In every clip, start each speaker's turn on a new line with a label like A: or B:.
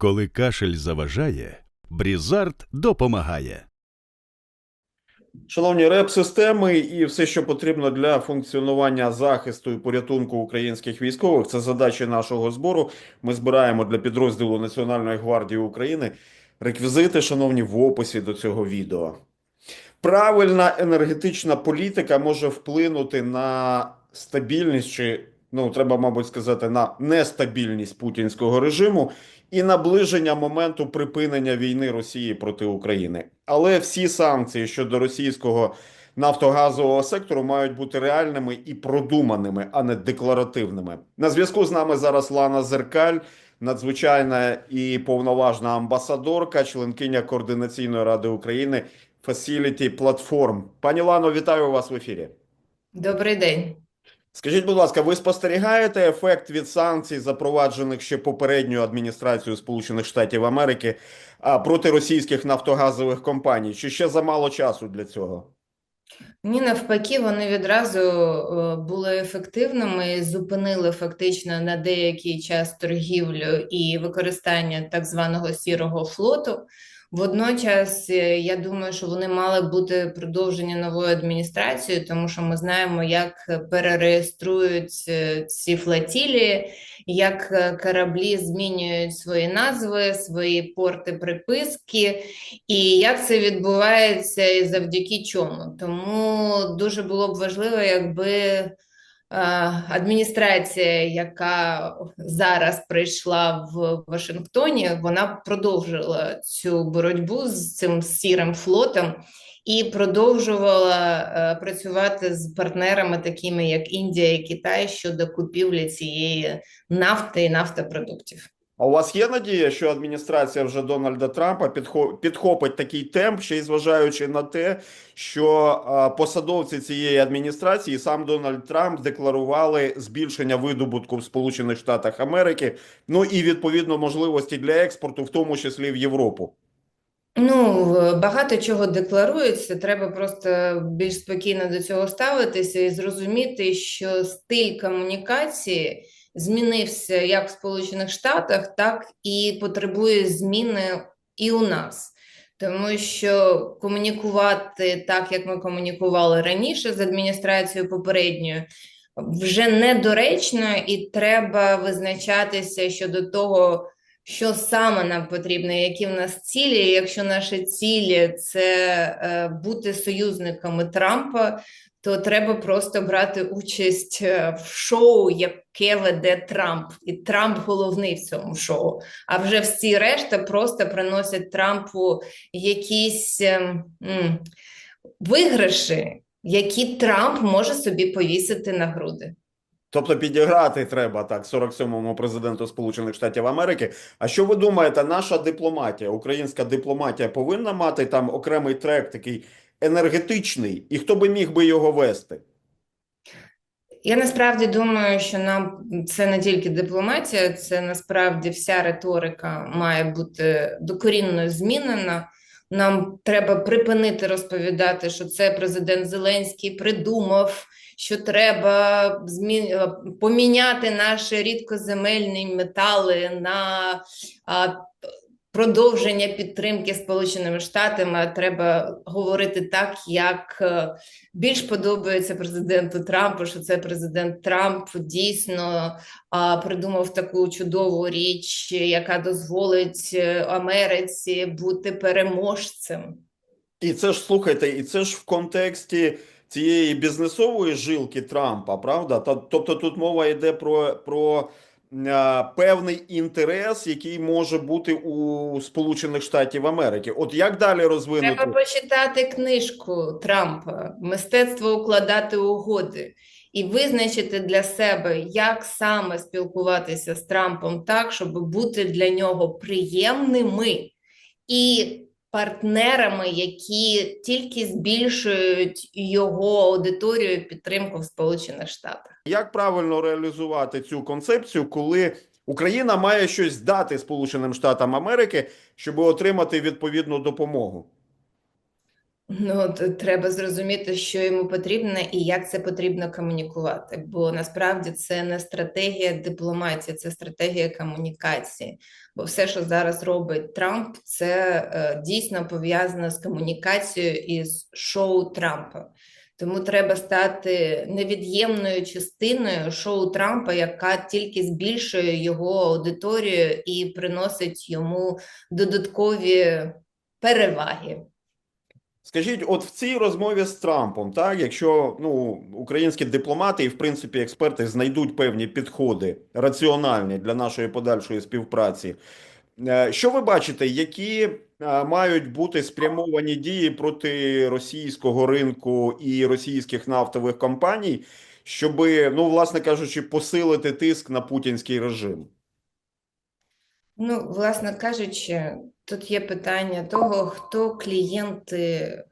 A: Коли кашель заважає, Брізард допомагає.
B: Шановні реп-системи і все, що потрібно для функціонування захисту і порятунку українських військових, це задачі нашого збору. Ми збираємо для підрозділу Національної гвардії України реквізити, шановні, в описі до цього відео. Правильна енергетична політика може вплинути на стабільність чи, ну, треба, мабуть, сказати, на нестабільність путінського режиму і наближення моменту припинення війни Росії проти України. Але всі санкції щодо російського нафтогазового сектору мають бути реальними і продуманими, а не декларативними. На зв'язку з нами зараз Лана Зеркаль, надзвичайна і повноважна амбасадорка, членкиня координаційної ради України Facility Platform. Пані Лано, вітаю вас в ефірі.
C: Добрий день.
B: Скажіть, будь ласка, ви спостерігаєте ефект від санкцій, запроваджених ще попередньою адміністрацією Сполучених Штатів Америки проти російських нафтогазових компаній? Чи ще замало часу для цього?
C: Ні, навпаки, вони відразу були ефективними, зупинили фактично на деякий час торгівлю і використання так званого сірого флоту. Водночас, е, я думаю, що вони мали бути продовжені новою адміністрацією, тому що ми знаємо, як перереєструють е, ці флотілії, як е, кораблі змінюють свої назви, свої порти приписки, і як це відбувається і завдяки чому. Тому дуже було б важливо, якби е, адміністрація, яка зараз прийшла в Вашингтоні, вона продовжила цю боротьбу з цим сірим флотом і продовжувала е, працювати з партнерами, такими як Індія і Китай, щодо купівлі цієї нафти і нафтопродуктів.
B: А у вас є надія, що адміністрація вже Дональда Трампа підхо- підхопить такий темп, ще й зважаючи на те, що посадовці цієї адміністрації, сам Дональд Трамп декларували збільшення видобутку в Сполучених Штатах Америки, ну і відповідно можливості для експорту, в тому числі в Європу.
C: Ну, багато чого декларується, треба просто більш спокійно до цього ставитися і зрозуміти, що стиль комунікації змінився як в Сполучених Штатах, так і потребує зміни і у нас. Тому що комунікувати так, як ми комунікували раніше з адміністрацією попередньою, вже недоречно, і треба визначатися щодо того, що саме нам потрібно, які в нас цілі. Якщо наші цілі це е, бути союзниками Трампа, то треба просто брати участь е, в шоу, яке веде Трамп, і Трамп головний в цьому шоу. А вже всі решта просто приносять Трампу якісь ем, м, виграші, які Трамп може собі повісити на груди.
B: Тобто підіграти треба так 47-му президенту Сполучених Штатів Америки. А що ви думаєте, наша дипломатія, українська дипломатія повинна мати там окремий трек такий енергетичний, і хто би міг би його вести?
C: Я насправді думаю, що нам це не тільки дипломатія, це насправді вся риторика має бути докорінно змінена. Нам треба припинити розповідати, що це президент Зеленський придумав, що треба змін... поміняти наші рідкоземельні метали на продовження підтримки Сполученими Штатами. Треба говорити так, як е, більш подобається президенту Трампу, що це президент Трамп дійсно придумав таку чудову річ, яка дозволить е, Америці бути переможцем.
B: І це ж слухайте, і це ж в контексті цієї бізнесової жилки Трампа, правда? Та- Тобто тут мова йде про, про певний інтерес, який може бути у Сполучених Штатів Америки. От як далі розвинути?
C: Треба почитати книжку Трампа Мистецтво укладати угоди і визначити для себе, як саме спілкуватися з Трампом так, щоб бути для нього приємними і партнерами, які тільки збільшують його аудиторію і підтримку в Сполучених Штатах.
B: Як правильно реалізувати цю концепцію, коли Україна має щось дати Сполученим Штатам Америки, щоб отримати відповідну допомогу?
C: Ну, от треба зрозуміти, що йому потрібно і як це потрібно комунікувати. Бо насправді це не стратегія дипломатії, це стратегія комунікації. Бо все, що зараз робить Трамп, це е, дійсно пов'язано з комунікацією і з шоу Трампа. Тому треба стати невід'ємною частиною шоу Трампа, яка тільки збільшує його аудиторію і приносить йому додаткові переваги.
B: Скажіть, от в цій розмові з Трампом, так, якщо ну, українські дипломати і, в принципі, експерти знайдуть певні підходи раціональні для нашої подальшої співпраці, е, що ви бачите, які е, мають бути спрямовані дії проти російського ринку і російських нафтових компаній, щоб, ну, власне кажучи, посилити тиск на путінський режим?
C: Ну, власне кажучи, тут є питання того, хто клієнти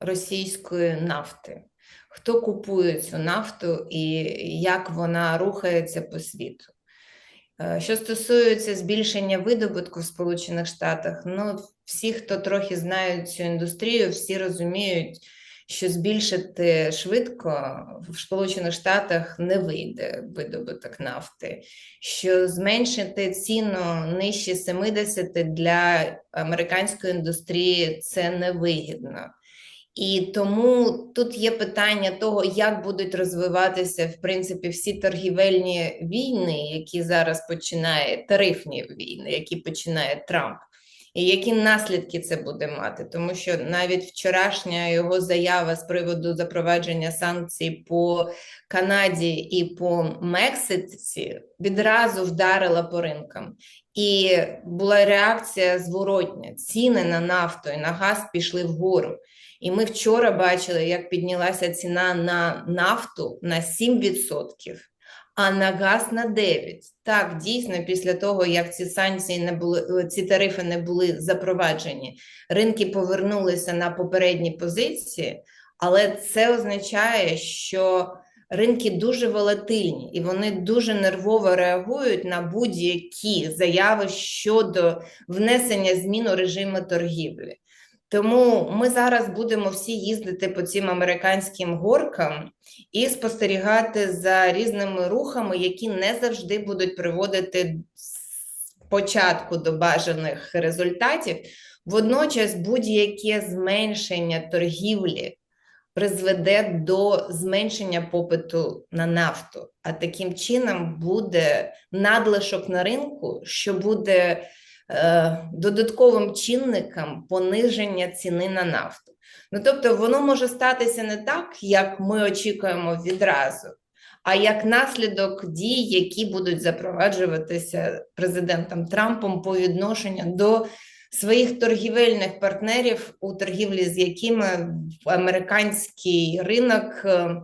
C: російської нафти, хто купує цю нафту і як вона рухається по світу. Е, Що стосується збільшення видобутку в Сполучених Штатах, ну, всі, хто трохи знають цю індустрію, всі розуміють, що збільшити швидко в Сполучених Штатах не вийде видобуток нафти що зменшити ціну нижче 70 для американської індустрії це невигідно. І тому тут є питання того, як будуть розвиватися в принципі всі торгівельні війни, які зараз починає тарифні війни, які починає Трамп. І які наслідки це буде мати? Тому що навіть вчорашня його заява з приводу запровадження санкцій по Канаді і по Мексиці відразу вдарила по ринкам. І була реакція зворотня. Ціни на нафту і на газ пішли вгору. І ми вчора бачили, як піднялася ціна на нафту на 7%, а на газ на 9%. Так, дійсно, після того, як ці санкції не були, ці тарифи не були запроваджені, ринки повернулися на попередні позиції, але це означає, що ринки дуже волатильні і вони дуже нервово реагують на будь-які заяви щодо внесення змін у режиму торгівлі. Тому ми зараз будемо всі їздити по цим американським горкам і спостерігати за різними рухами, які не завжди будуть приводити спочатку до бажаних результатів. Водночас будь-яке зменшення торгівлі призведе до зменшення попиту на нафту, а таким чином буде надлишок на ринку, що буде додатковим чинником пониження ціни на нафту. Ну тобто, воно може статися не так, як ми очікуємо відразу, а як наслідок дій, які будуть запроваджуватися президентом Трампом по відношенню до своїх торгівельних партнерів, у торгівлі з якими американський ринок е,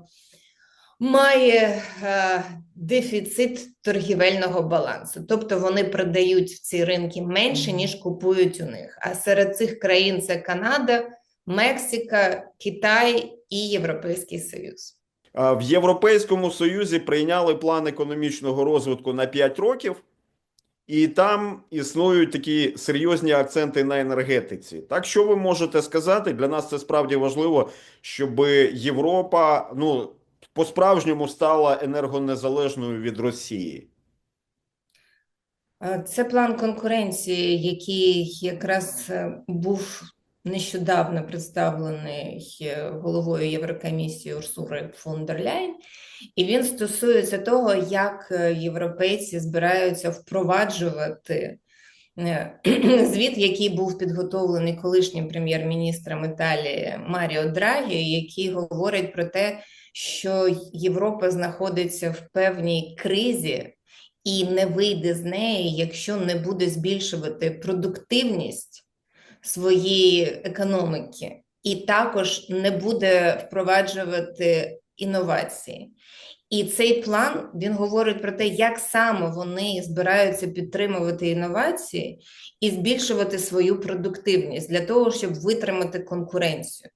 C: має е, дефіцит торгівельного балансу. Тобто вони продають в ці ринки менше, ніж купують у них. А серед цих країн це Канада, Мексика, Китай і Європейський Союз.
B: В Європейському Союзі прийняли план економічного розвитку на 5 років, і там існують такі серйозні акценти на енергетиці. Так що ви можете сказати? Для нас це справді важливо, щоб Європа ну, по-справжньому стала енергонезалежною від Росії.
C: Е, Це план конкуренції, який якраз е, був нещодавно представлений е, головою Єврокомісії Урсури фон дер Ляйн, і він стосується того, як європейці збираються впроваджувати звіт, який був підготовлений колишнім прем'єр-міністром Італії Маріо Драгі, який говорить про те, що Європа знаходиться в певній кризі і не вийде з неї, якщо не буде збільшувати продуктивність своєї економіки, і також не буде впроваджувати інновації. І цей план він говорить про те, як саме вони збираються підтримувати інновації і збільшувати свою продуктивність для того, щоб витримати конкуренцію.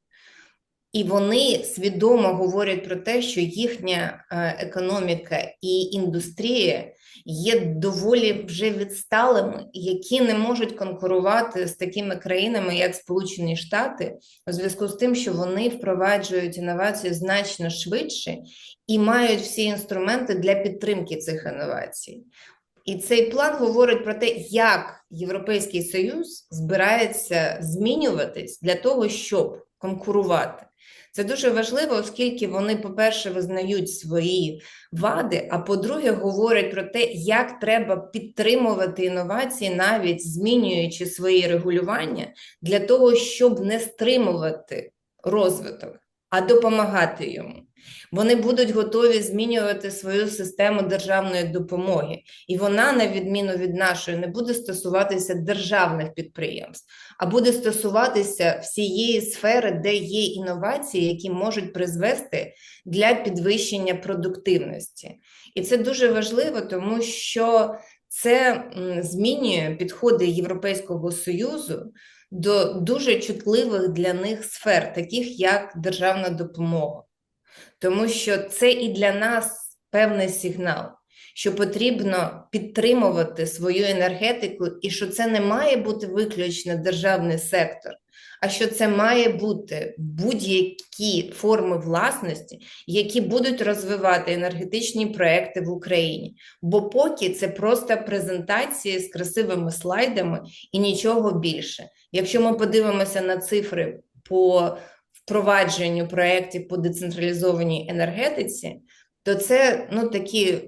C: І вони свідомо говорять про те, що їхня е, економіка і індустрія є доволі вже відсталими, які не можуть конкурувати з такими країнами, як Сполучені Штати, у зв'язку з тим, що вони впроваджують інновації значно швидше і мають всі інструменти для підтримки цих інновацій. І цей план говорить про те, як Європейський Союз збирається змінюватись для того, щоб конкурувати. Це дуже важливо, оскільки вони, по-перше, визнають свої вади, а по-друге, говорять про те, як треба підтримувати інновації, навіть змінюючи свої регулювання, для того, щоб не стримувати розвиток, а допомагати йому. Вони будуть готові змінювати свою систему державної допомоги, і вона, на відміну від нашої, не буде стосуватися державних підприємств, а буде стосуватися всієї сфери, де є інновації, які можуть призвести для підвищення продуктивності. І це дуже важливо, тому що це змінює підходи Європейського Союзу до дуже чутливих для них сфер, таких як державна допомога. Тому що це і для нас певний сигнал, що потрібно підтримувати свою енергетику, і що це не має бути виключно державний сектор, а що це має бути будь-які форми власності, які будуть розвивати енергетичні проекти в Україні. Бо поки це просто презентації з красивими слайдами і нічого більше. Якщо ми подивимося на цифри по впровадженню проєктів по децентралізованій енергетиці, то це ну такі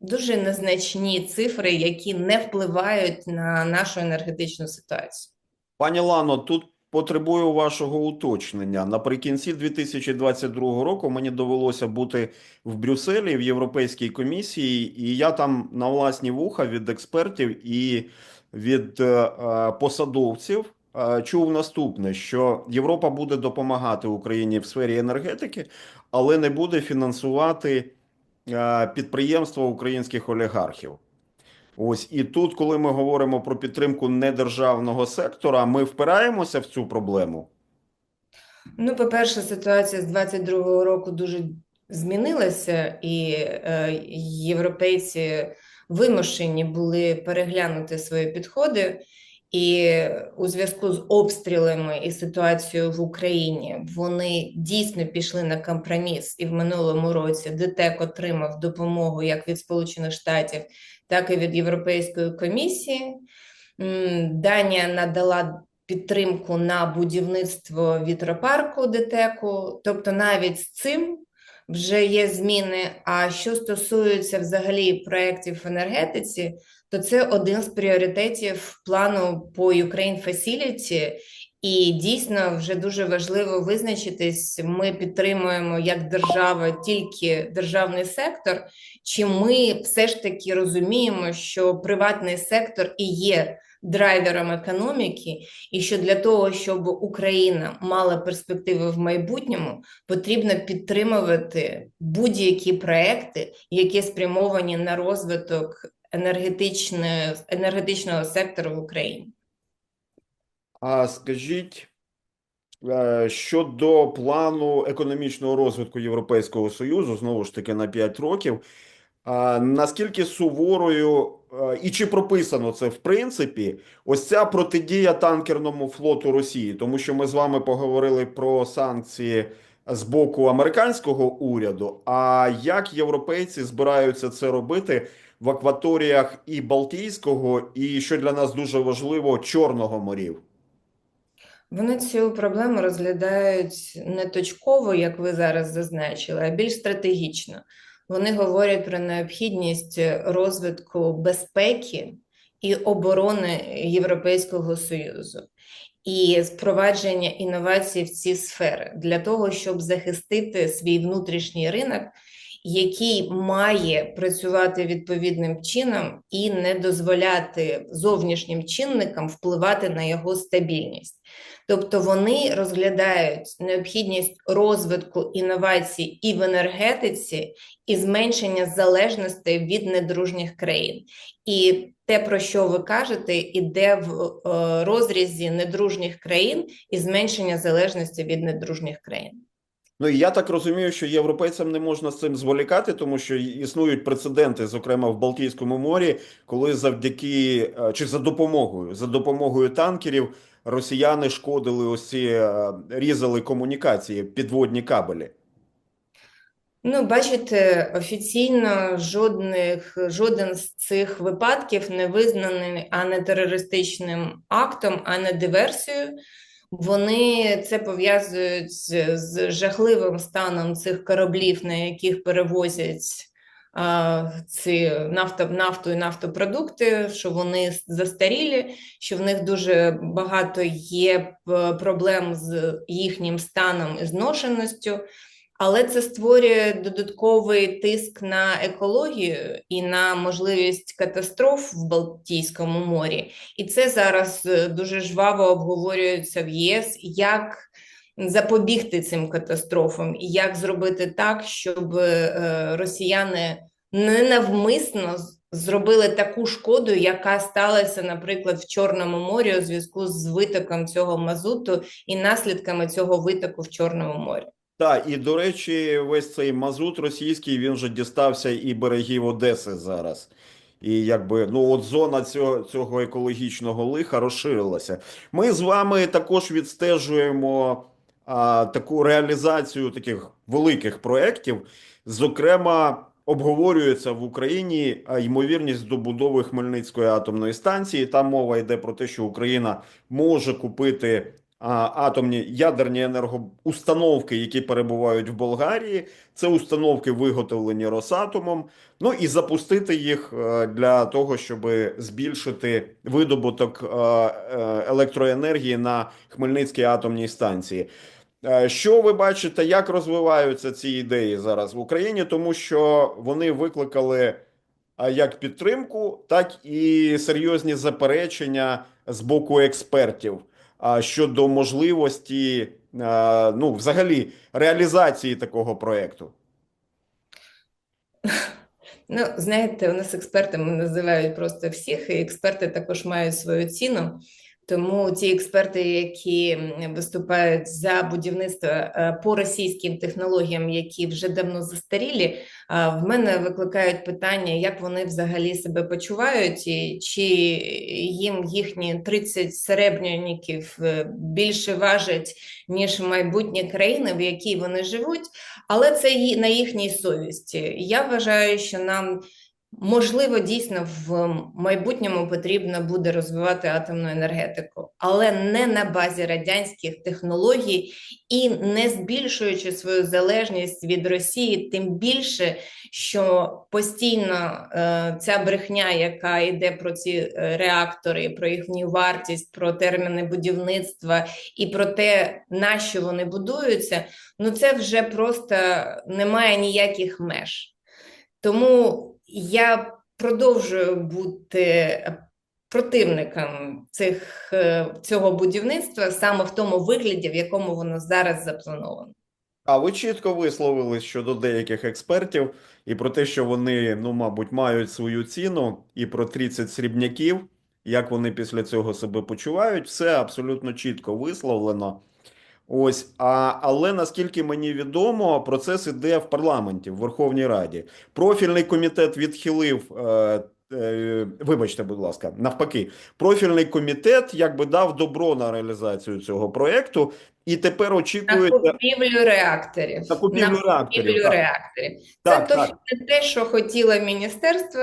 C: дуже незначні цифри, які не впливають на нашу енергетичну ситуацію.
B: Пані Лано, тут потребую вашого уточнення. Наприкінці 2022 року мені довелося бути в Брюсселі в Європейській комісії, і я там на власні вуха від експертів і від е, е, посадовців чув наступне: що Європа буде допомагати Україні в сфері енергетики, але не буде фінансувати е, підприємства українських олігархів. Ось і тут, коли ми говоримо про підтримку недержавного сектора, ми впираємося в цю проблему.
C: Ну, по-перше, ситуація з 22-го року дуже змінилася, і е, європейці вимушені були переглянути свої підходи. І у зв'язку з обстрілами і ситуацією в Україні вони дійсно пішли на компроміс. І в минулому році ДТЕК отримав допомогу як від Сполучених Штатів, так і від Європейської комісії. Данія надала підтримку на будівництво вітропарку ДТЕКу, тобто навіть з цим вже є зміни. А що стосується взагалі проєктів в енергетиці, то це один з пріоритетів плану по Ukraine Facility. І дійсно вже дуже важливо визначитись, ми підтримуємо як держава тільки державний сектор, чи ми все ж таки розуміємо, що приватний сектор і є драйвером економіки, і що для того, щоб Україна мала перспективи в майбутньому, потрібно підтримувати будь-які проекти, які спрямовані на розвиток енергетичного сектору в Україні.
B: А скажіть е, щодо плану економічного розвитку Європейського Союзу, знову ж таки на 5 років, а наскільки суворою е, і чи прописано це в принципі, ось ця протидія танкерному флоту Росії, тому що ми з вами поговорили про санкції з боку американського уряду. А як європейці збираються це робити в акваторіях і Балтійського, і що для нас дуже важливо, Чорного морів?
C: Вони цю проблему розглядають не точково, як ви зараз зазначили, а більш стратегічно. Вони говорять про необхідність розвитку безпеки і оборони Європейського Союзу і впровадження інновацій в ці сфери для того, щоб захистити свій внутрішній ринок, який має працювати відповідним чином і не дозволяти зовнішнім чинникам впливати на його стабільність. Тобто вони розглядають необхідність розвитку інновацій і в енергетиці, і зменшення залежності від недружніх країн. І те, про що ви кажете, іде в е, розрізі недружніх країн і зменшення залежності від недружніх країн.
B: Ну і я так розумію, що європейцям не можна з цим зволікати, тому що існують прецеденти, зокрема в Балтійському морі, коли завдяки е, чи за допомогою за допомогою танкерів росіяни шкодили ці е, різали комунікації, підводні кабелі.
C: Ну, бачите, офіційно жодних, жоден з цих випадків не визнаний а не терористичним актом, а не диверсією. Вони це пов'язують з, жахливим станом цих кораблів, на яких перевозять а, ці нафта, нафту і нафтопродукти, що вони застарілі, що в них дуже багато є проблем з їхнім станом і зношеністю. Але це створює додатковий тиск на екологію і на можливість катастроф в Балтійському морі. І це зараз е, дуже жваво обговорюється в ЄС, як запобігти цим катастрофам, і як зробити так, щоб е, росіяни ненавмисно зробили таку шкоду, яка сталася, наприклад, в Чорному морі у зв'язку з витоком цього мазуту і наслідками цього витоку в Чорному морі.
B: Так, і до речі, весь цей мазут російський він вже дістався і берегів Одеси зараз. І якби ну от зона цього, цього екологічного лиха розширилася. Ми з вами також відстежуємо а, таку реалізацію таких великих проєктів. Зокрема, обговорюється в Україні ймовірність добудови Хмельницької атомної станції. Там мова йде про те, що Україна може купити атомні ядерні енергоустановки, які перебувають в Болгарії. Це установки виготовлені Росатомом. Ну і запустити їх е, для того, щоб збільшити видобуток е, е, електроенергії на Хмельницькій атомній станції. Що ви бачите, як розвиваються ці ідеї зараз в Україні? Тому що вони викликали як підтримку, так і серйозні заперечення з боку експертів щодо можливості, ну, взагалі, реалізації такого проєкту.
C: Ну, знаєте, у нас експертами називають просто всіх, і експерти також мають свою ціну. Тому ті експерти, які виступають за будівництво е, по російським технологіям, які вже давно застарілі, в мене викликають питання, як вони взагалі себе почувають, і чи їм їхні 30 серебряників е, більше важать, ніж майбутнє країни, в якій вони живуть, але це на їхній совісті. Я вважаю, що нам можливо дійсно в майбутньому потрібно буде розвивати атомну енергетику, але не на базі радянських технологій і не збільшуючи свою залежність від Росії, тим більше, що постійно е, ця брехня, яка йде про ці е, реактори, про їхню вартість, про терміни будівництва і про те, на що вони будуються, ну це вже просто немає ніяких меж. Тому я продовжую бути противником цих, е, цього будівництва саме в тому вигляді, в якому воно зараз заплановано.
B: А ви чітко висловились щодо деяких експертів і про те, що вони, ну, мабуть, мають свою ціну, і про 30 срібняків, як вони після цього себе почувають, все абсолютно чітко висловлено. Ось, а, але наскільки мені відомо, процес іде в парламенті, в Верховній Раді. Профільний комітет відхилив. Е, е, Вибачте, будь ласка, навпаки, профільний комітет якби дав добро на реалізацію цього проекту, і тепер
C: На купівлю реакторів.
B: на купівлю
C: На
B: реакторів.
C: купівлю
B: так.
C: реакторів.
B: Так,
C: це
B: так.
C: точно не те, що хотіло міністерство.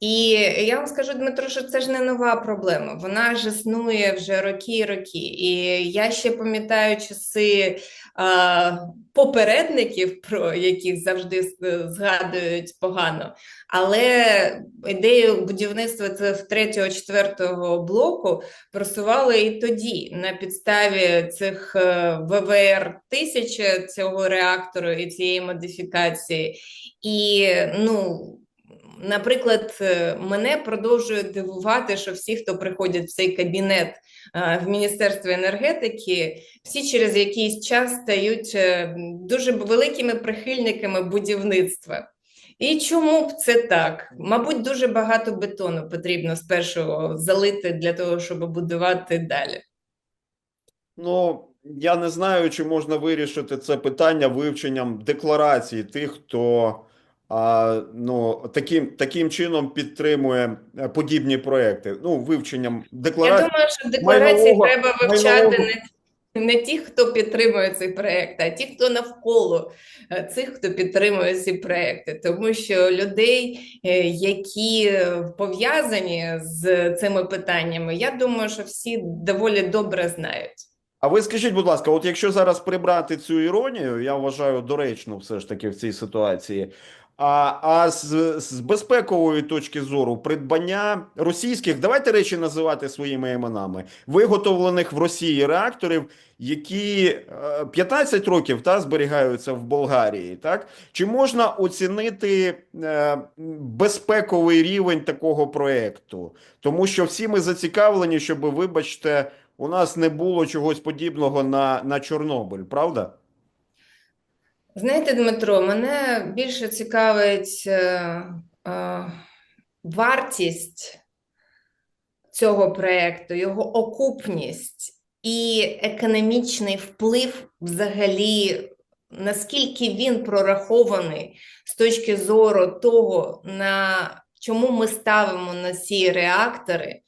C: І я вам скажу, Дмитро, що це ж не нова проблема. Вона ж існує вже роки і роки. І я ще пам'ятаю часи а, попередників, про яких завжди згадують погано. Але ідею будівництва третього, четвертого блоку просували і тоді на підставі цих е, ВВР 1000 цього реактору і цієї модифікації. І ну. Наприклад, е, мене продовжує дивувати, що всі, хто приходять в цей кабінет е, в Міністерстві енергетики, всі через якийсь час стають е, дуже великими прихильниками будівництва. І чому б це так? Мабуть, дуже багато бетону потрібно спершу залити для того, щоб будувати далі.
B: Ну, Я не знаю, чи можна вирішити це питання вивченням декларації тих, хто ну, таким, таким чином підтримує е, подібні проекти. Ну, вивченням
C: Я
B: декларації.
C: думаю, що декларації
B: майнового-
C: треба вивчати
B: майнового-
C: не, не ті, хто підтримує цей проект, а ті, хто навколо е, цих, хто підтримує ці проекти. Тому що людей, е, які пов'язані з цими питаннями, я думаю, що всі доволі добре знають.
B: А ви скажіть, будь ласка, от якщо зараз прибрати цю іронію, я вважаю доречно все ж таки в цій ситуації. А, а з, з безпекової точки зору, придбання російських, давайте речі називати своїми іменами, виготовлених в Росії реакторів, які е, 15 років та, зберігаються в Болгарії, так? Чи можна оцінити е, безпековий рівень такого проекту? Тому що всі ми зацікавлені, щоб, вибачте, у нас не було чогось подібного на, на Чорнобиль, правда?
C: Знаєте, Дмитро, мене більше цікавить е, е, вартість цього проекту, його окупність і економічний вплив взагалі, наскільки він прорахований з точки зору того, на чому ми ставимо на ці реактори,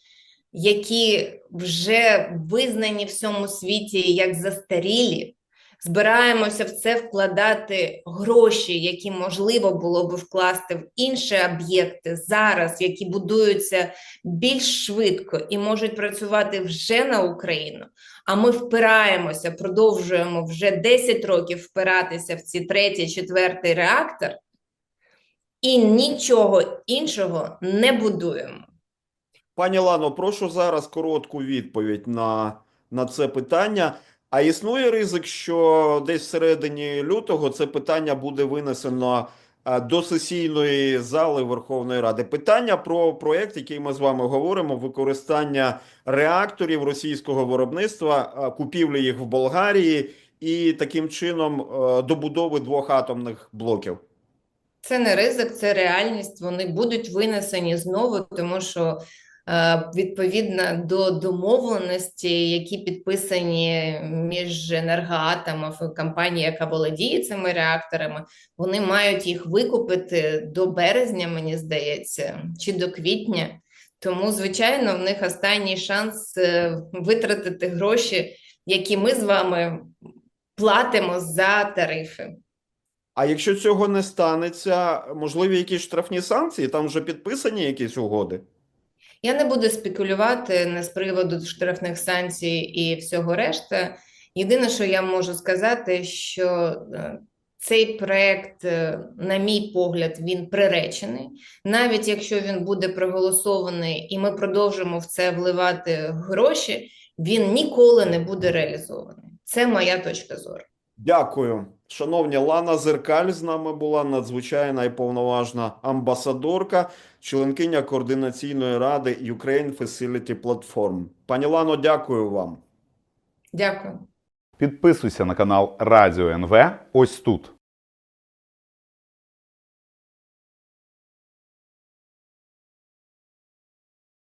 C: які вже визнані в всьому світі як застарілі. Збираємося в це вкладати гроші, які можливо було би вкласти в інші об'єкти зараз, які будуються більш швидко і можуть працювати вже на Україну. А ми впираємося, продовжуємо вже 10 років впиратися в ці третій, четвертий реактор, і нічого іншого не будуємо.
B: Пані Лано, прошу зараз коротку відповідь на, на це питання. А існує ризик, що десь всередині лютого це питання буде винесено до сесійної зали Верховної Ради. Питання про проект, який ми з вами говоримо, використання реакторів російського виробництва, купівлі їх в Болгарії і таким чином е, добудови двох атомних блоків.
C: Це не ризик, це реальність. Вони будуть винесені знову, тому що відповідно до домовленості, які підписані між енергоатомом і компанією, яка володіє цими реакторами, вони мають їх викупити до березня, мені здається, чи до квітня. Тому, звичайно, в них останній шанс е, витратити гроші, які ми з вами платимо за тарифи.
B: А якщо цього не станеться, можливі якісь штрафні санкції? Там вже підписані якісь угоди?
C: Я не буду спекулювати не з приводу штрафних санкцій і всього решта. Єдине, що я можу сказати, що е, цей проект, е, на мій погляд, він приречений. Навіть якщо він буде проголосований і ми продовжимо в це вливати гроші, він ніколи не буде реалізований. Це моя точка зору.
B: Дякую. Шановні, Лана Зеркаль з нами була надзвичайна і повноважна амбасадорка, членкиня координаційної ради Ukraine Facility Platform. Пані Лано, дякую вам.
C: Дякую.
D: Підписуйся на канал Радіо НВ ось тут.